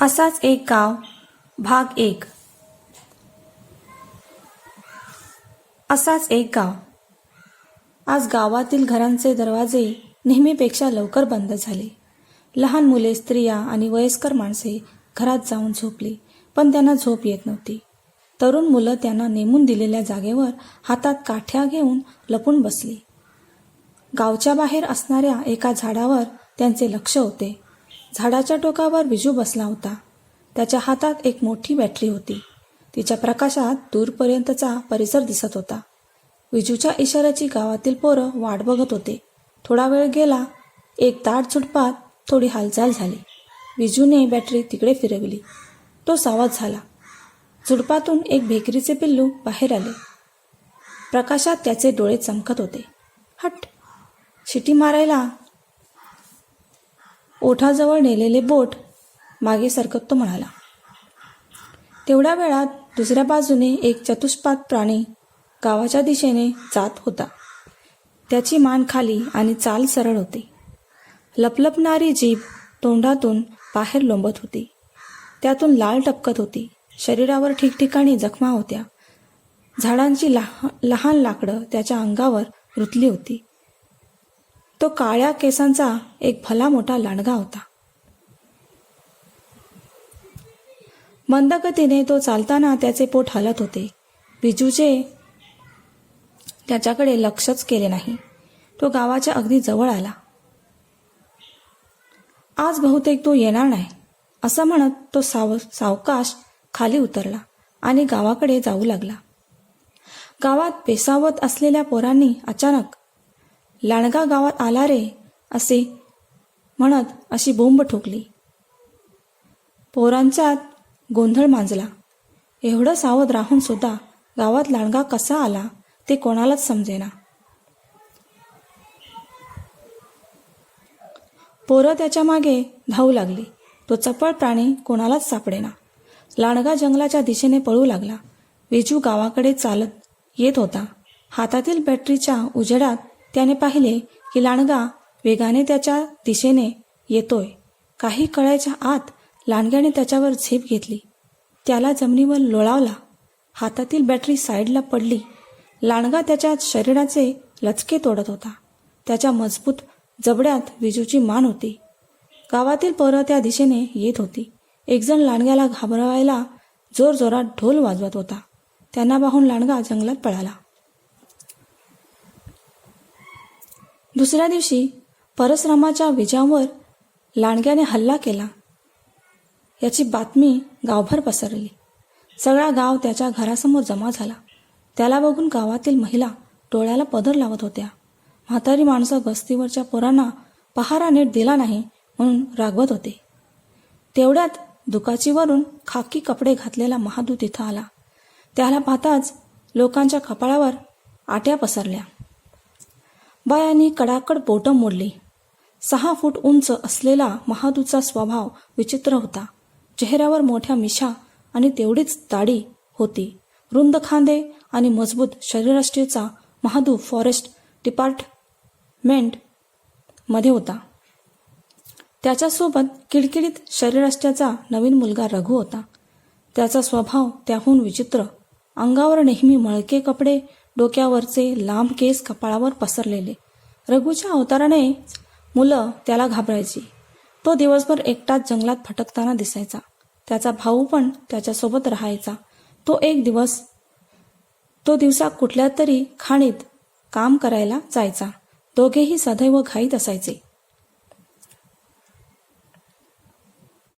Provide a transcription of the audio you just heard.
असाच एक गाव भाग एक. असाच एक गाव. आज गावातील घरांचे दरवाजे नेहमीपेक्षा लवकर बंद झाले. लहान मुले स्त्रिया आणि वयस्कर माणसे घरात जाऊन झोपली पण त्यांना झोप येत नव्हती. तरुण मुलं त्यांना नेमून दिलेल्या जागेवर हातात काठ्या घेऊन लपून बसली. गावच्या बाहेर असणाऱ्या एका झाडावर त्यांचे लक्ष होते. झाडाच्या टोकावर विजू बसला होता. त्याच्या हातात एक मोठी बॅटरी होती. तिच्या प्रकाशात दूरपर्यंतचा परिसर दिसत होता. विजूच्या इशाऱ्याची गावातील पोरं वाट बघत होते. थोडा वेळ गेला एक दाट झुडपात थोडी हालचाल झाली. विजूने बॅटरी तिकडे फिरवली. तो सावध झाला. झुडपातून एक भेकरीचे पिल्लू बाहेर आले. प्रकाशात त्याचे डोळे चमकत होते. हट! शिटी मारायला ओठाजवळ नेलेले बोट मागे सरकत तो म्हणाला तेवढ्या वेळात दुसऱ्या बाजूने एक चतुष्पाद प्राणी गावाच्या दिशेने जात होता. त्याची मान खाली आणि चाल सरळ होती. लपलपणारी जीभ तोंडातून बाहेर लोंबत होती. त्यातून लाल टपकत होती. शरीरावर ठिकठिकाणी जखमा होत्या. झाडांची लहा लहान लाकडं त्याच्या अंगावर रुतली होती. तो काळ्या केसांचा एक भला मोठा लांडगा होता. मंदगतीने तो चालताना त्याचे पोट हलत होते. बिजूचे त्याच्याकडे लक्षच केले नाही. तो गावाच्या अगदी जवळ आला. आज बहुतेक तो येणार नाही असं म्हणत तो साव सावकाश खाली उतरला आणि गावाकडे जाऊ लागला. गावात पेसावत असलेल्या पोरांनी अचानक लांडगा गावात आला रे असे म्हणत अशी बोंब ठोकली. पोरांच्यात गोंधळ मांजला. एवढं सावध राहून सुद्धा गावात लांडगा कसा आला ते कोणालाच समजेना. पोरं त्याच्यामागे धावू लागली. तो चपळ प्राणी कोणालाच सापडेना. लांडगा जंगलाच्या दिशेने पळू लागला. विजू गावाकडे चालत येत होता. हातातील बॅटरीच्या उजेडात त्याने पाहिले की लांडगा वेगाने त्याच्या दिशेने येतोय. काही कळायच्या आत लांडग्याने त्याच्यावर झेप घेतली. त्याला जमिनीवर लोळावला. हातातील बॅटरी साईडला पडली. लांडगा त्याच्या शरीराचे लचके तोडत होता. त्याच्या मजबूत जबड्यात विजूची मान होती. गावातील पोरं त्या दिशेने येत होती. एकजण लांडग्याला घाबरवायला जोरजोरात ढोल वाजवत होता. त्यांना पाहून लांडगा जंगलात पळाला. दुसऱ्या दिवशी परशरामाच्या विजावर लांडग्याने हल्ला केला. याची बातमी गावभर पसरली. सगळा गाव त्याच्या घरासमोर जमा झाला. त्याला बघून गावातील महिला डोळ्याला पदर लावत होत्या. म्हातारी माणसं गस्तीवरच्या पोरांना पहारा नीट दिला नाही म्हणून रागवत होते. तेवढ्यात दुकाचीवरून खाकी कपडे घातलेला महादूत तिथं आला. त्याला पाहताच लोकांच्या कपाळावर आट्या पसरल्या. बायांनी कडाकड बोटं मोडली. सहा फूट उंच असलेला महादूचा स्वभाव विचित्र होता. चेहऱ्यावर मोठ्या मिशा आणि तेवढीच दाढी होती. रुंद खांदे आणि मजबूत शरीरष्टीचा महादू फॉरेस्ट डिपार्टमेंटमध्ये होता. त्याच्यासोबत किडकिडीत शरीरष्ट्याचा नवीन मुलगा रघु होता. त्याचा स्वभाव त्याहून विचित्र. अंगावर नेहमी मळके कपडे डोक्यावरचे लांब केस कपाळावर पसरलेले. रघुच्या अवताराने मुलं त्याला घाबरायची. तो दिवसभर एकटाच जंगलात भटकताना दिसायचा. त्याचा भाऊ पण त्याच्यासोबत राहायचा. तो एक दिवस तो दिवसा कुठल्या तरी खाणीत काम करायला जायचा. दोघेही सदैव घाईत असायचे.